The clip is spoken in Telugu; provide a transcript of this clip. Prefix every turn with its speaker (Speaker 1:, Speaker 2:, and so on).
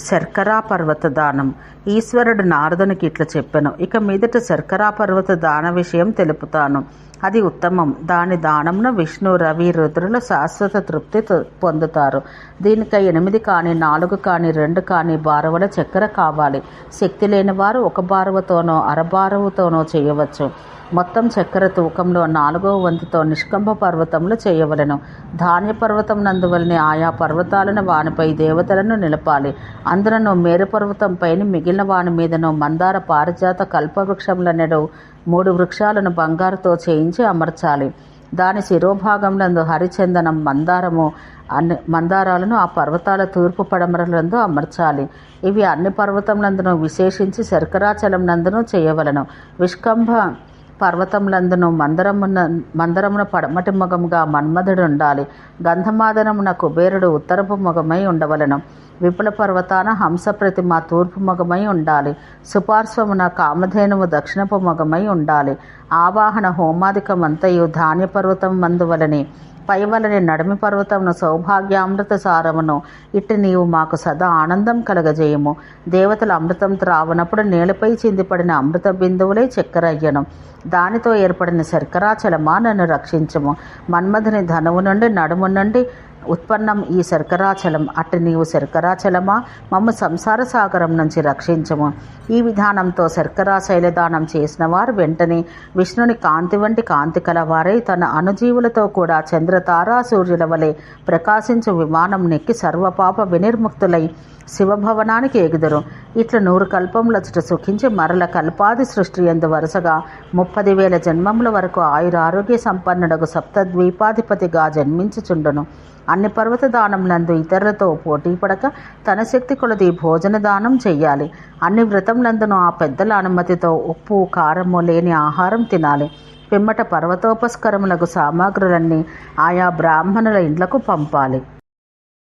Speaker 1: శర్కరా పర్వత దానం. ఈశ్వరుడు నారదునికి ఇట్లా చెప్పాను. ఇక మీదట శర్కరా పర్వత దాన విషయం తెలుపుతాను. అది ఉత్తమం. దాని దానంను విష్ణు రవి రుద్రులు శాశ్వత తృప్తి పొందుతారు. దీనికై ఎనిమిది కానీ నాలుగు కానీ రెండు కానీ బారవల చక్కెర కావాలి. శక్తి లేని వారు ఒక బారువతోనో అరబారువుతోనో చేయవచ్చు. మొత్తం చక్కెర తూకంలో నాలుగో వంతుతో నిష్కంభ పర్వతంలో చేయవలెను. ధాన్య పర్వతం నందువలనే ఆయా పర్వతాలను వానిపై దేవతలను నిలపాలి. అందులో మేరు పర్వతంపైని మిగిలిన వాని మీదను మందార పారిజాత కల్పవృక్షములనెడు మూడు వృక్షాలను బంగారుతో చేయించి అమర్చాలి. దాని శిరోభాగంలందు హరిచందనం మందారము అన్ని మందారాలను ఆ పర్వతాల తూర్పు పడమరలందు అమర్చాలి. ఇవి అన్ని పర్వతములందును విశేషించి శర్కరాచలం నందును చేయవలను. విష్కంభ పర్వతములందును మందరమున మందరమున పడమటి ముఖముగా మన్మధుడు ఉండాలి గంధమాదనమున కుబేరుడు ఉత్తరపు ముఖమై ఉండవలను. విపుల పర్వతాన హంస ప్రతిమ తూర్పు ఉండాలి. సుపార్శ్వమున కామధేనువు దక్షిణపు మొగమై ఉండాలి. ఆవాహన హోమాదికమంతయు ధాన్య పర్వతం మందువలని పైవలని నడమి పర్వతమును సౌభాగ్యామృత సారమును. ఇట్టి నీవు మాకు సదా ఆనందం కలగజేయము. దేవతల అమృతం త్రావనప్పుడు నేలపై చిందిపడిన అమృత బిందువులే చక్కెరయ్యను. దానితో ఏర్పడిన శర్కరాచలమా నన్ను రక్షించము. మన్మధుని ధనువు నుండి నడుము నుండి ఉత్పన్నం ఈ శర్కరాచలం అట్టి నీవు శర్కరాచలమా మమ్మ సంసార సాగరం నుంచి రక్షించము. ఈ విధానంతో శర్కరా శైలదానం చేసిన వారు వెంటనే విష్ణుని కాంతి వంటి కాంతి కలవారై తన అనుజీవులతో కూడా చంద్ర తారాసూర్యుల వలె ప్రకాశించు విమానం నెక్కి సర్వపాప వినిర్ముక్తులై శివభవనానికి ఎగుదురు. ఇట్ల నూరు కల్పములచుట సుఖించి మరల కల్పాది సృష్టి ఎందు వరుసగా ముప్పది వేల జన్మముల వరకు ఆయురారోగ్య సంపన్నుడకు సప్తద్వీపాధిపతిగా జన్మించుచుండును. అన్ని పర్వత దానములందు ఇతరులతో పోటీ పడక తన శక్తి కొలది భోజన దానం చెయ్యాలి. అన్ని వ్రతములందును ఆ పెద్దల అనుమతితో ఉప్పు కారము లేని ఆహారం తినాలి. పిమ్మట పర్వతోపస్కరములకు సామాగ్రులన్నీ ఆయా బ్రాహ్మణుల ఇండ్లకు పంపాలి.